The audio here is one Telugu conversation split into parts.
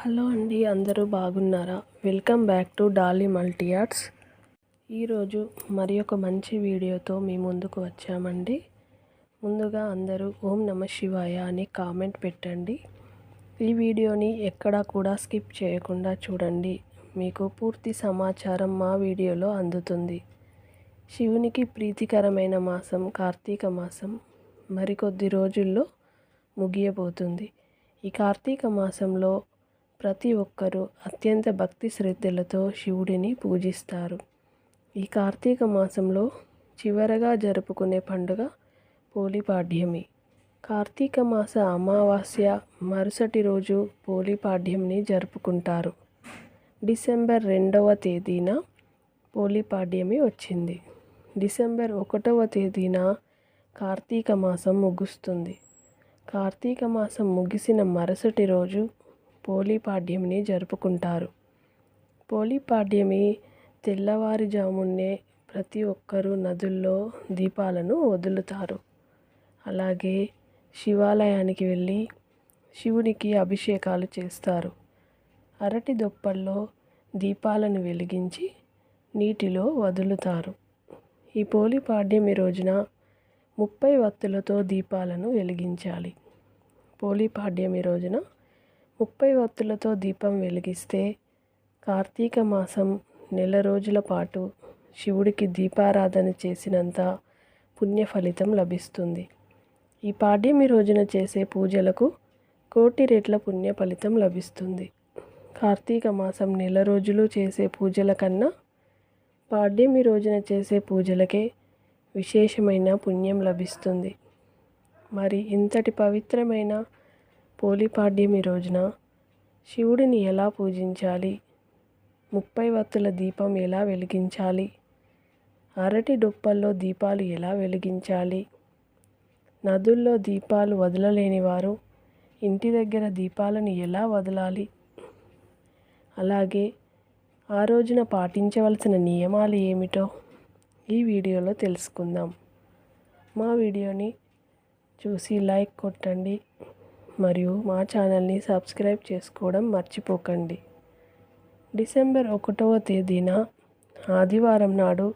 హలో అండి అందరూ బాగున్నారా? Welcome back to Dolly multi arts ఈరోజు మరి ఒక మంచి వీడియోతో మీ ముందుకు వచ్చామండి. ముందుగా అందరూ ఓం నమ శివాయ అని కామెంట్ పెట్టండి. ఈ వీడియోని ఎక్కడా కూడా స్కిప్ చేయకుండా చూడండి. మీకు పూర్తి సమాచారం మా వీడియోలో అందుతుంది. శివునికి ప్రీతికరమైన మాసం కార్తీక మాసం మరికొద్ది రోజుల్లో ముగియబోతుంది. ఈ కార్తీక మాసంలో ప్రతి ఒక్కరూ అత్యంత భక్తి శ్రద్ధలతో శివుడిని పూజిస్తారు. ఈ కార్తీక మాసంలో చివరగా జరుపుకునే పండుగ పోలిపాడ్యమి కార్తీక మాస అమావాస్య మరుసటి రోజు పోలిపాడ్యంని జరుపుకుంటారు. డిసెంబర్ రెండవ తేదీన పోలిపాడ్యమి వచ్చింది. డిసెంబర్ ఒకటవ తేదీన కార్తీక మాసం ముగుస్తుంది. కార్తీక మాసం ముగిసిన మరుసటి రోజు పోలిపాడ్యమిని జరుపుకుంటారు. పోలీపాడ్యమి తెల్లవారుజామునే ప్రతి ఒక్కరూ నదుల్లో దీపాలను వదులుతారు. అలాగే శివాలయానికి వెళ్ళి శివునికి అభిషేకాలు చేస్తారు. అరటి దొప్పల్లో దీపాలను వెలిగించి నీటిలో వదులుతారు. ఈ పోలిపాడ్యమి రోజున ముప్పై వత్తులతో దీపాలను వెలిగించాలి. పోలిపాడ్యమి రోజున ముప్పై వత్తులతో దీపం వెలిగిస్తే కార్తీక మాసం నెల రోజుల పాటు శివుడికి దీపారాధన చేసినంత పుణ్య ఫలితం లభిస్తుంది. ఈ పాడ్యమి రోజున చేసే పూజలకు కోటి రెట్ల పుణ్య ఫలితం లభిస్తుంది. కార్తీక మాసం నెల రోజులు చేసే పూజల కన్నా పాడ్యమి రోజున చేసే పూజలకే విశేషమైన పుణ్యం లభిస్తుంది. మరి ఇంతటి పవిత్రమైన పోలిపాడ్యమి రోజున శివుడిని ఎలా పూజించాలి? ముప్పై వత్తుల దీపం ఎలా వెలిగించాలి? అరటి డొప్పల్లో దీపాలు ఎలా వెలిగించాలి? నదుల్లో దీపాలు వదలలేని వారు ఇంటి దగ్గర దీపాలను ఎలా వదలాలి? అలాగే ఆ రోజున పాటించవలసిన నియమాలు ఏమిటో ఈ వీడియోలో తెలుసుకుందాం. మా వీడియోని చూసి లైక్ కొట్టండి. మరియు మా ఛానల్ని సబ్స్క్రైబ్ చేసుకోవడం మర్చిపోకండి. డిసెంబర్ ఒకటవ తేదీన ఆదివారం నాడు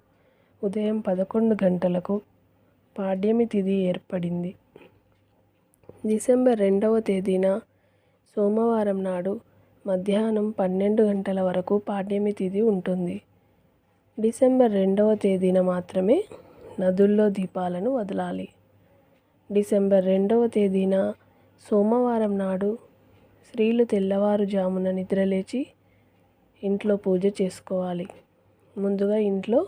ఉదయం పదకొండు గంటలకు పాడ్యమి తిథి ఏర్పడింది. డిసెంబర్ రెండవ తేదీన సోమవారం నాడు మధ్యాహ్నం పన్నెండు గంటల వరకు పాడ్యమి తిథి ఉంటుంది. డిసెంబర్ రెండవ తేదీన మాత్రమే నదుల్లో దీపాలను వదలాలి. డిసెంబర్ రెండవ తేదీన సోమవారం నాడు స్త్రీలు తెల్లవారుజామున నిద్రలేచి ఇంట్లో పూజ చేసుకోవాలి. ముందుగా ఇంట్లో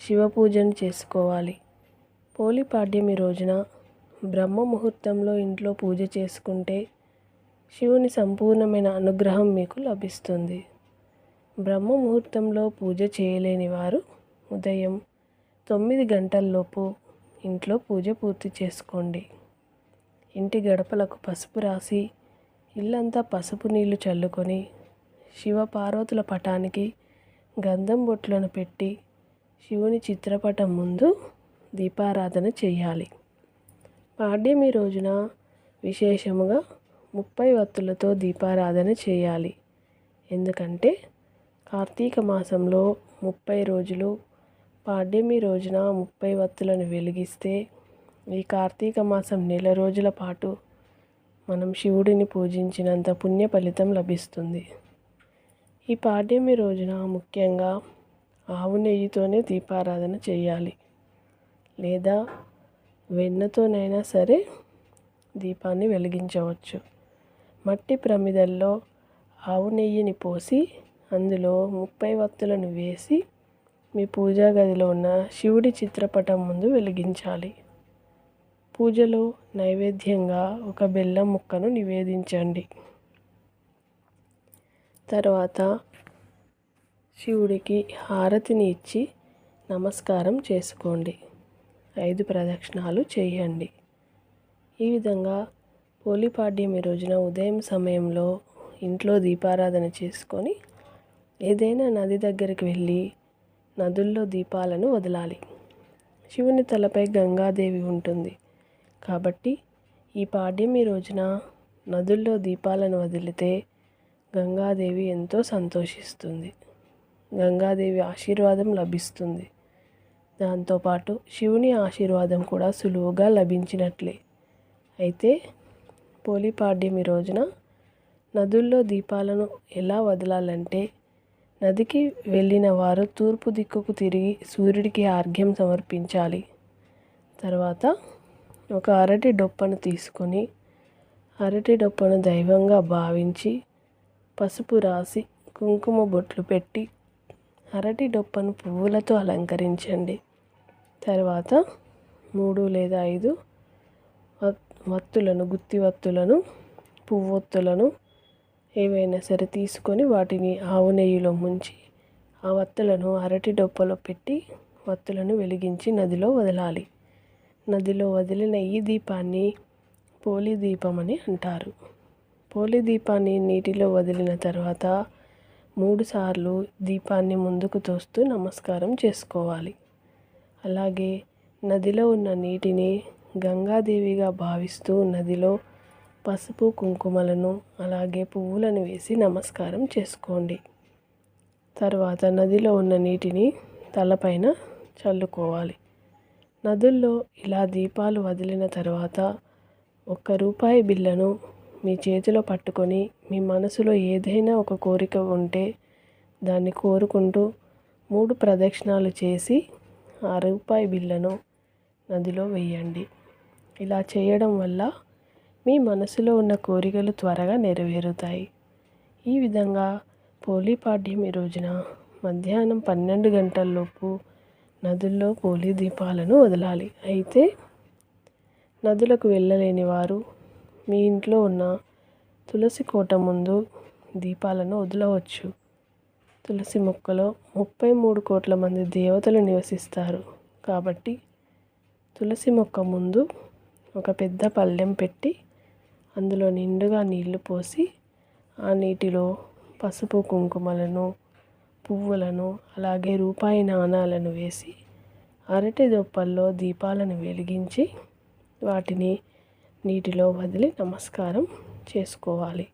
శివ పూజను చేసుకోవాలి పోలిపాడ్యమి రోజున బ్రహ్మ ముహూర్తంలో ఇంట్లో పూజ చేసుకుంటే శివుని సంపూర్ణమైన అనుగ్రహం మీకు లభిస్తుంది. బ్రహ్మ ముహూర్తంలో పూజ చేయలేని వారు ఉదయం తొమ్మిది గంటల్లోపు ఇంట్లో పూజ పూర్తి చేసుకోండి. ఇంటి గడపలకు పసుపు రాసి ఇల్లంతా పసుపు నీళ్ళు చల్లుకొని శివపార్వతుల పటానికి గంధం బొట్లను పెట్టి శివుని చిత్రపటం ముందు దీపారాధన చేయాలి. పాడ్యమి రోజున విశేషముగా ముప్పై వత్తులతో దీపారాధన చేయాలి. ఎందుకంటే కార్తీక మాసంలో ముప్పై రోజులు పాడ్యమి రోజున ముప్పై వత్తులను వెలిగిస్తే ఈ కార్తీక మాసం నెల రోజుల పాటు మనం శివుడిని పూజించినంత పుణ్య ఫలితం లభిస్తుంది. ఈ పాడ్యమి రోజున ముఖ్యంగా ఆవు నెయ్యితోనే దీపారాధన చేయాలి. లేదా వెన్నతోనైనా సరే దీపాన్ని వెలిగించవచ్చు. మట్టి ప్రమిదల్లో ఆవు నెయ్యిని పోసి అందులో ముప్పై వత్తులను వేసి మీ పూజా గదిలో ఉన్న శివుడి చిత్రపటం ముందు వెలిగించాలి. పూజలో నైవేద్యంగా ఒక బెల్లం ముక్కను నివేదించండి. తర్వాత శివుడికి హారతిని ఇచ్చి నమస్కారం చేసుకోండి. ఐదు ప్రదక్షిణాలు చేయండి. ఈ విధంగా పోలిపాడ్యమి రోజున ఉదయం సమయంలో ఇంట్లో దీపారాధన చేసుకొని ఏదైనా నది దగ్గరికి వెళ్ళి నదుల్లో దీపాలను వదలాలి. శివుని తలపై గంగాదేవి ఉంటుంది. కాబట్టి ఈ పాడ్యమి రోజున నదుల్లో దీపాలను వదిలితే గంగాదేవి ఎంతో సంతోషిస్తుంది. గంగాదేవి ఆశీర్వాదం లభిస్తుంది. దాంతోపాటు శివుని ఆశీర్వాదం కూడా సులువుగా లభించినట్లే. అయితే పోలిపాడ్యమి రోజున నదుల్లో దీపాలను ఎలా వదలాలంటే నదికి వెళ్ళిన వారు తూర్పు దిక్కుకు తిరిగి సూర్యుడికి ఆర్ఘ్యం సమర్పించాలి. తర్వాత ఒక అరటి డొప్పను తీసుకొని అరటి డొప్పను దైవంగా భావించి పసుపు రాసి కుంకుమ బొట్లు పెట్టి అరటి డొప్పను పువ్వులతో అలంకరించండి. తర్వాత మూడు లేదా ఐదు వత్తులను గుత్తి వత్తులను పువ్వొత్తులను ఏవైనా సరే తీసుకొని వాటిని ఆవు నెయ్యిలో ముంచి ఆ వత్తులను అరటి డొప్పలో పెట్టి వత్తులను వెలిగించి నదిలో వదలాలి. నదిలో వదిలిన ఈ దీపాన్ని పోలి దీపం అని అంటారు. పోలి దీపాన్ని నీటిలో వదిలిన తర్వాత మూడుసార్లు దీపాన్ని ముందుకు తోస్తూ నమస్కారం చేసుకోవాలి. అలాగే నదిలో ఉన్న నీటిని గంగాదేవిగా భావిస్తూ నదిలో పసుపు కుంకుమలను అలాగే పువ్వులను వేసి నమస్కారం చేసుకోండి. తర్వాత నదిలో ఉన్న నీటిని తలపైన చల్లుకోవాలి. నదుల్లో ఇలా దీపాలు వదిలిన తర్వాత ఒక్క రూపాయి బిల్లను మీ చేతిలో పట్టుకొని మీ మనసులో ఏదైనా ఒక కోరిక ఉంటే దాన్ని కోరుకుంటూ మూడు ప్రదక్షిణాలు చేసి ఆ రూపాయి బిల్లను నదిలో వేయండి. ఇలా చేయడం వల్ల మీ మనసులో ఉన్న కోరికలు త్వరగా నెరవేరుతాయి. ఈ విధంగా పోలీపాడ్యమి రోజున మధ్యాహ్నం పన్నెండు గంటలలోపు నదుల్లో పోలీ దీపాలను వదలాలి. అయితే నదులకు వెళ్ళలేని వారు మీ ఇంట్లో ఉన్న తులసి కోట ముందు దీపాలను వదలవచ్చు. తులసి మొక్కలో ముప్పై మూడు కోట్ల మంది దేవతలు నివసిస్తారు. కాబట్టి తులసి మొక్క ముందు ఒక పెద్ద పళ్ళెం పెట్టి అందులో నిండుగా నీళ్ళు పోసి ఆ నీటిలో పసుపు కుంకుమలను పువ్వులను అలాగే రూపాయి నాణాలను వేసి అరటి దొప్పల్లో దీపాలను వెలిగించి వాటిని నీటిలో వదిలి నమస్కారం చేసుకోవాలి.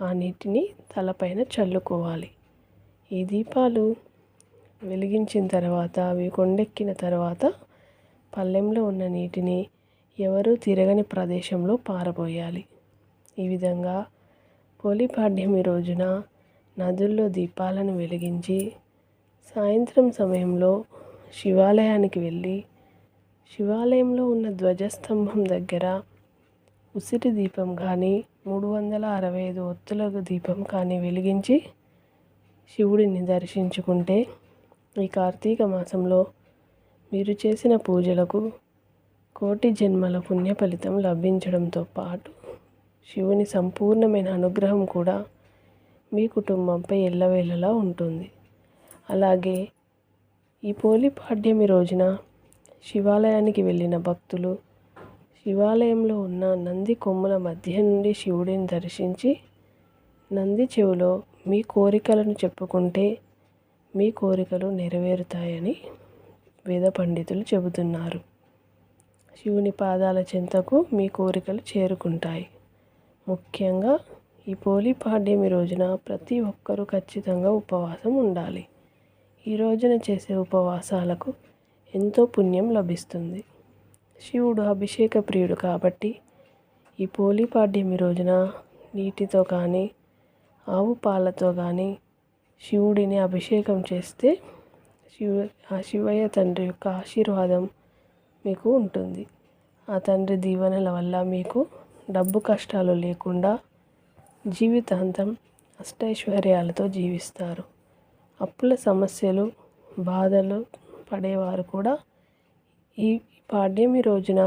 ఆ నీటిని తలపైన చల్లుకోవాలి. ఈ దీపాలు వెలిగించిన తర్వాత అవి కొండెక్కిన తర్వాత పల్లెంలో ఉన్న నీటిని ఎవరూ తిరగని ప్రదేశంలో పారబోయాలి. ఈ విధంగా పోలిపాడ్యమి రోజున నదుల్లో దీపాలను వెలిగించి సాయంత్రం సమయంలో శివాలయానికి వెళ్ళి శివాలయంలో ఉన్న ధ్వజస్తంభం దగ్గర ఉసిరి దీపం కానీ మూడు వందల అరవై ఐదు ఒత్తుల దీపం కానీ వెలిగించి శివుడిని దర్శించుకుంటే ఈ కార్తీక మాసంలో మీరు చేసిన పూజలకు కోటి జన్మల పుణ్య ఫలితం లభించడంతో పాటు శివుని సంపూర్ణమైన అనుగ్రహం కూడా మీ కుటుంబంపై ఎల్లవేళలా ఉంటుంది. అలాగే ఈ పోలిపాడ్యమి రోజున శివాలయానికి వెళ్ళిన భక్తులు శివాలయంలో ఉన్న నంది కొమ్ముల మధ్య నుండి శివుడిని దర్శించి నంది చెవిలో మీ కోరికలను చెప్పుకుంటే మీ కోరికలు నెరవేరుతాయని వేద పండితులు చెబుతున్నారు. శివుని పాదాల చెంతకు మీ కోరికలు చేరుకుంటాయి. ముఖ్యంగా ఈ పోలిపాడ్యమి రోజున ప్రతి ఒక్కరూ ఖచ్చితంగా ఉపవాసం ఉండాలి. ఈ రోజున చేసే ఉపవాసాలకు ఎంతో పుణ్యం లభిస్తుంది. శివుడు అభిషేక ప్రియుడు కాబట్టి ఈ పోలిపాడ్యమి రోజున నీటితో కానీ ఆవు పాలతో కానీ శివుడిని అభిషేకం చేస్తే శివ ఆ శివయ్య తండ్రి యొక్క ఆశీర్వాదం మీకు ఉంటుంది. ఆ తండ్రి దీవెనల వల్ల మీకు డబ్బు కష్టాలు లేకుండా జీవితాంతం అష్టైశ్వర్యాలతో జీవిస్తారు. అప్పుల సమస్యలు బాధలు పడేవారు కూడా ఈ పాడ్యమి రోజున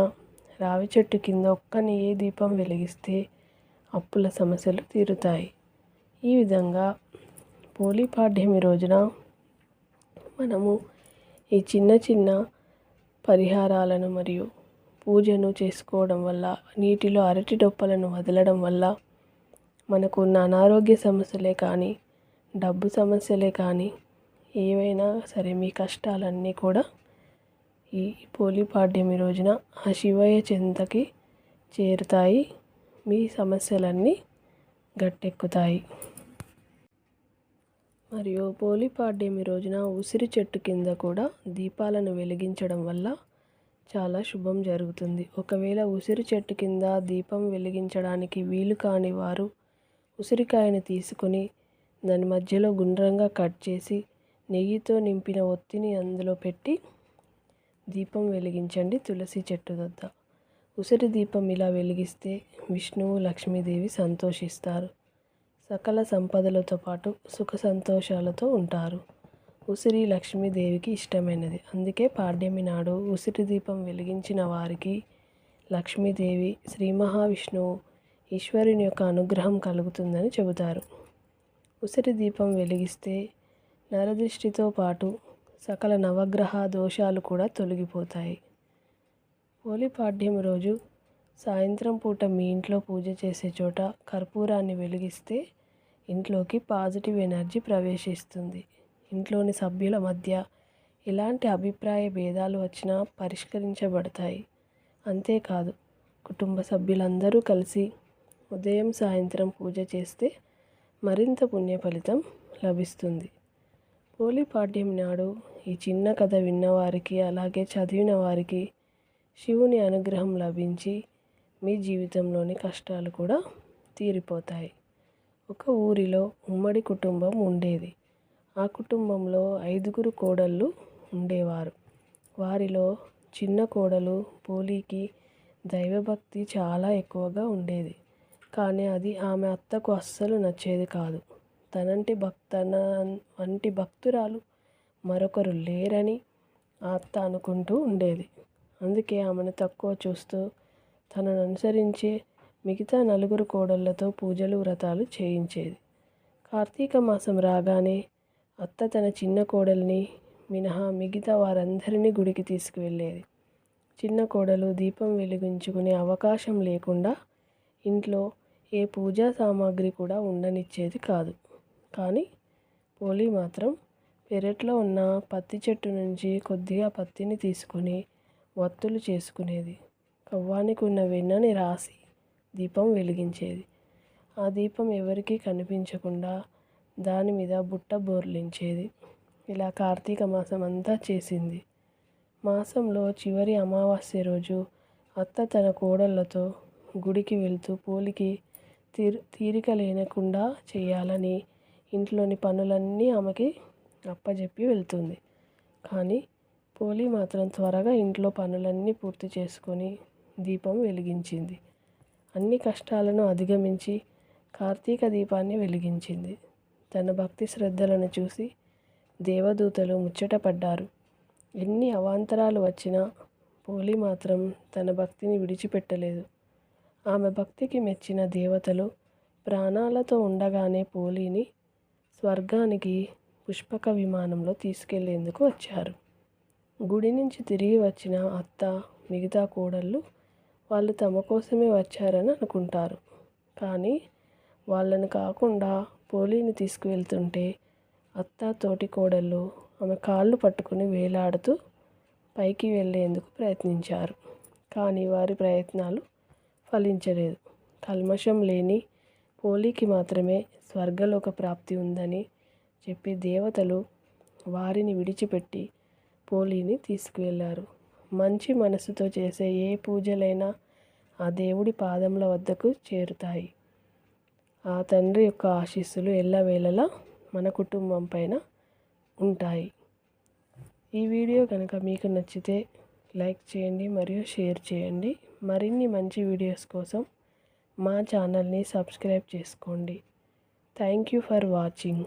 రావి చెట్టు కింద ఒక్కని ఏ దీపం వెలిగిస్తే అప్పుల సమస్యలు తీరుతాయి. ఈ విధంగా పోలిపాడ్యమి రోజున మనము ఈ చిన్న చిన్న పరిహారాలను మరియు పూజను చేసుకోవడం వల్ల నీటిలో అరటి డొప్పలను వదలడం వల్ల మనకున్న అనారోగ్య సమస్యలే కానీ డబ్బు సమస్యలే కానీ ఏవైనా సరే మీ కష్టాలన్నీ కూడా ఈ పోలిపాడ్యమి రోజున ఆ శివయ్య చింతకి చేరుతాయి. మీ సమస్యలన్నీ గట్టెక్కుతాయి. మరియు పోలిపాడ్యమి రోజున ఉసిరి చెట్టు కింద కూడా దీపాలను వెలిగించడం వల్ల చాలా శుభం జరుగుతుంది. ఒకవేళ ఉసిరి చెట్టు కింద దీపం వెలిగించడానికి వీలు కాని వారు ఉసిరికాయను తీసుకొని దాని మధ్యలో గుండ్రంగా కట్ చేసి నెయ్యితో నింపిన ఒత్తిని అందులో పెట్టి దీపం వెలిగించండి. తులసి చెట్టు వద్ద. ఉసిరి దీపం ఇలా వెలిగిస్తే విష్ణువు లక్ష్మీదేవి సంతోషిస్తారు. సకల సంపదలతో పాటు సుఖ సంతోషాలతో ఉంటారు. ఉసిరి లక్ష్మీదేవికి ఇష్టమైనది. అందుకే పాడ్యమి నాడు ఉసిరి దీపం వెలిగించిన వారికి లక్ష్మీదేవి శ్రీ మహావిష్ణువు ఈశ్వరుని యొక్క అనుగ్రహం కలుగుతుందని చెబుతారు. ఉసిరి దీపం వెలిగిస్తే నరదృష్టితో పాటు సకల నవగ్రహ దోషాలు కూడా తొలగిపోతాయి. పోలిపాడ్యం రోజు సాయంత్రం పూట మీ ఇంట్లో పూజ చేసే చోట కర్పూరాన్ని వెలిగిస్తే ఇంట్లోకి పాజిటివ్ ఎనర్జీ ప్రవేశిస్తుంది. ఇంట్లోని సభ్యుల మధ్య ఎలాంటి అభిప్రాయ భేదాలు వచ్చినా పరిష్కరించబడతాయి. అంతేకాదు కుటుంబ సభ్యులందరూ కలిసి ఉదయం సాయంత్రం పూజ చేస్తే మరింత పుణ్య ఫలితం లభిస్తుంది పోలిపాడ్యం నాడు ఈ చిన్న కథ విన్నవారికి అలాగే చదివిన వారికి శివుని అనుగ్రహం లభించి మీ జీవితంలోని కష్టాలు కూడా తీరిపోతాయి. ఒక ఊరిలో ఉమ్మడి కుటుంబం ఉండేది. ఆ కుటుంబంలో ఐదుగురు కోడళ్ళు ఉండేవారు. వారిలో చిన్న కోడలు పోలీకి దైవభక్తి చాలా ఎక్కువగా ఉండేది. కానీ అది ఆమె అత్తకు అస్సలు నచ్చేది కాదు. తనంటి భక్తన వంటి భక్తురాలు మరొకరు లేరని ఆ అత్త అనుకుంటూ ఉండేది. అందుకే ఆమెను తక్కువ చూస్తూ తనను అనుసరించే మిగతా నలుగురు కోడళ్ళతో పూజలు వ్రతాలు చేయించేది. కార్తీక మాసం రాగానే అత్త తన చిన్న కోడల్ని మినహా మిగతా వారందరినీ గుడికి తీసుకువెళ్ళేది. చిన్న కోడలు దీపం వెలిగించుకునే అవకాశం లేకుండా ఇంట్లో ఏ పూజా సామాగ్రి కూడా ఉండనిచ్చేది కాదు. కానీ పోలి మాత్రం పెరట్లో ఉన్న పత్తి చెట్టు నుంచి కొద్దిగా పత్తిని తీసుకొని వత్తులు చేసుకునేది. కవ్వానికి ఉన్న వెన్నని రాసి దీపం వెలిగించేది. ఆ దీపం ఎవరికీ కనిపించకుండా దాని మీద బుట్ట బోర్లించేది. ఇలా కార్తీక మాసం అంతా చేసింది. మాసంలో చివరి అమావాస్య రోజు అత్త తన కోడళ్ళతో గుడికి వెళ్తూ పోలికి తీరిక లేనకుండా చేయాలని ఇంట్లోని పనులన్నీ ఆమెకి అప్పజెప్పి వెళ్తుంది. కానీ పోలి మాత్రం త్వరగా ఇంట్లో పనులన్నీ పూర్తి చేసుకొని దీపం వెలిగించింది. అన్ని కష్టాలను అధిగమించి కార్తీక దీపాన్ని వెలిగించింది. తన భక్తి శ్రద్ధలను చూసి దేవదూతలు ముచ్చటపడ్డారు. ఎన్ని అవాంతరాలు వచ్చినా పోలి మాత్రం తన భక్తిని విడిచిపెట్టలేదు. ఆమె భక్తికి మెచ్చిన దేవతలు ప్రాణాలతో ఉండగానే పోలిని స్వర్గానికి పుష్పక విమానంలో తీసుకెళ్ళేందుకు వచ్చారు. గుడి నుంచి తిరిగి వచ్చిన అత్త మిగతా కోడళ్ళు వాళ్ళు తమ కోసమే వచ్చారని అనుకుంటారు. కానీ వాళ్ళని కాకుండా పోలీని తీసుకువెళ్తుంటే అత్త తోటి కోడళ్ళు ఆమె కాళ్ళు పట్టుకుని వేలాడుతూ పైకి వెళ్ళేందుకు ప్రయత్నించారు. కానీ వారి ప్రయత్నాలు ఫలించలేదు. కల్మషం లేని పోలికి మాత్రమే స్వర్గలోక ప్రాప్తి ఉందని చెప్పి దేవతలు వారిని విడిచిపెట్టి పోలీని తీసుకువెళ్ళారు. మంచి మనసుతో చేసే ఏ పూజలైనా ఆ దేవుడి పాదముల వద్దకు చేరుతాయి. ఆ తండ్రి యొక్క ఆశీస్సులు ఎల్లవేళలా మన కుటుంబం పైన ఉంటాయి. ఈ వీడియో కనుక మీకు నచ్చితే లైక్ చేయండి మరియు షేర్ చేయండి. మరిన్ని మంచి వీడియోస్ కోసం మా ఛానల్ని సబ్స్క్రైబ్ చేసుకోండి. Thank you for watching.